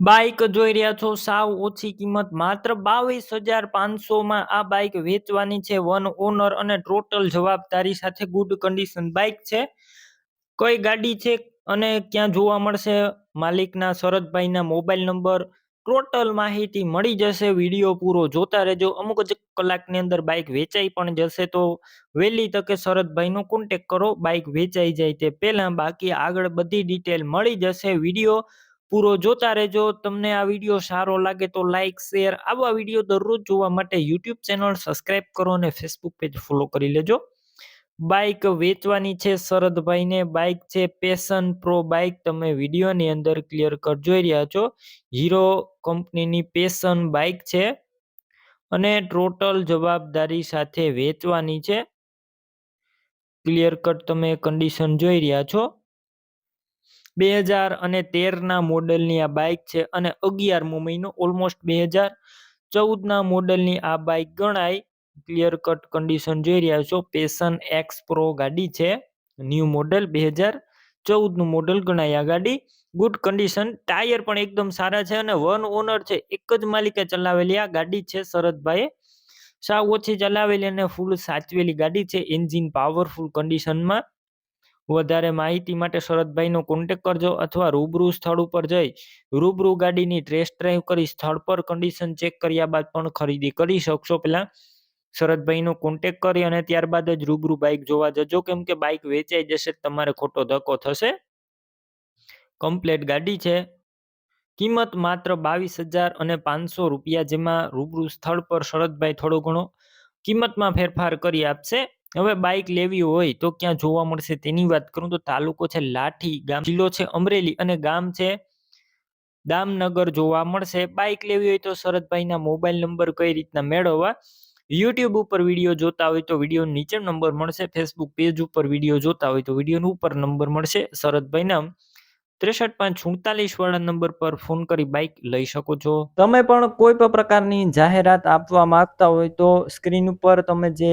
Bike જોઈ રહ્યા છો, સાવ ઓછી કિંમત, માત્ર બાવીસ હજાર પાંચસોમાં આ બાઈક વેચવાની છે. વન ઓનર અને ટોટલ જવાબદારી સાથે ગુડ કન્ડિશન બાઇક છે. કઈ ગાડી છે અને ક્યાં જોવા મળશે? માલિકના શરદભાઈના મોબાઈલ નંબર, ટોટલ માહિતી મળી જશે. વીડિયો પૂરો જોતા રહેજો. અમુક જ કલાકની અંદર બાઇક વેચાઈ પણ જશે તો વહેલી તકે શરદભાઈનો કોન્ટેક કરો. બાઇક વેચાઈ જાય તે પહેલાં બાકી આગળ બધી ડિટેલ મળી જશે. વીડિયો પૂરો જોતા રહેજો. તમને આ વીડિયો સારો લાગે તો લાઇક શેર આવા વીડિયો દરરોજ જોવા માટે યુટ્યુબ ચેનલ સબસ્ક્રાઇબ કરો અને ફેસબુક પેજ ફોલો કરી લેજો. બાઇક વેચવાની છે શરદભાઈને બાઇક છે પેશન પ્રો બાઇક તમે વિડીયોની અંદર ક્લિયર કટ જોઈ રહ્યા છો. હીરો કંપનીની પેશન બાઇક છે અને ટોટલ જવાબદારી સાથે વેચવાની છે. ક્લિયર કટ તમે કન્ડિશન જોઈ રહ્યા છો. બે હજાર અને તેરના મોડલની આ બાઇક છે અને અગિયારમો મહિનો ઓલમોસ્ટ બે હજાર ચૌદના મોડલની આ બાઇક ગણાય. ક્લિયર કટ કન્ડિશન જોઈ રહ્યા છો. પેશન એક્સ પ્રો ગાડી છે. ન્યૂ મોડલ બે હજાર ચૌદનું મોડલ ગણાય આ ગાડી. ગુડ કન્ડિશન ટાયર પણ એકદમ સારા છે અને વન ઓનર છે. એક જ માલિકે ચલાવેલી આ ગાડી છે શરદભાઈએ. સાવ ઓછી ચલાવેલી અને ફૂલ સાચવેલી ગાડી છે. એન્જિન પાવરફુલ કન્ડિશનમાં વધારે માહિતી માટે શરદભાઈનો કોન્ટેક કરજો અથવા રૂબરૂ સ્થળ ઉપર જઈ રૂબરૂ ગાડીની ટ્રેસ ડ્રાઈવ કરી સ્થળ પર કન્ડિશન ચેક કર્યા બાદ પણ ખરીદી કરી શકશો. પહેલાં શરદભાઈનો કોન્ટેક કરી અને ત્યારબાદ જ રૂબરૂ બાઇક જોવા જજો. કેમ કે બાઇક વેચાઈ જશે, તમારે ખોટો ધક્કો થશે. કમ્પ્લેટ ગાડી છે. કિંમત માત્ર બાવીસ હજાર અને પાંચસો રૂપિયા જેમાં રૂબરૂ સ્થળ પર શરદભાઈ થોડો ઘણો કિંમતમાં ફેરફાર કરી આપશે. હવે બાઇક લેવી હોય તો ક્યાં જોવા મળશે? તેની વાત કરું તો તાલુકો છે લાઠી, ગામ જિલ્લો છે અમરેલી અને ગામ છે દામનગર જોવા મળશે. બાઇક લેવી હોય તો શરદભાઈના મોબાઈલ નંબર કઈ રીતના મેળવવા? યુટ્યુબ ઉપર વીડિયો જોતા હોય તો વીડિયો નીચે નંબર મળશે. ફેસબુક પેજ ઉપર વીડિયો જોતા હોય તો વીડિયો ઉપર નંબર મળશે. શરદભાઈના ત્રેસઠ પાંચ સુડતાલીસ વાળા નંબર પર ફોન કરી બાઇક લઈ શકો છો. તમે પણ કોઈ પણ પ્રકારની જાહેરાત આપવા માંગતા હોય તો સ્ક્રીન ઉપર તમે જે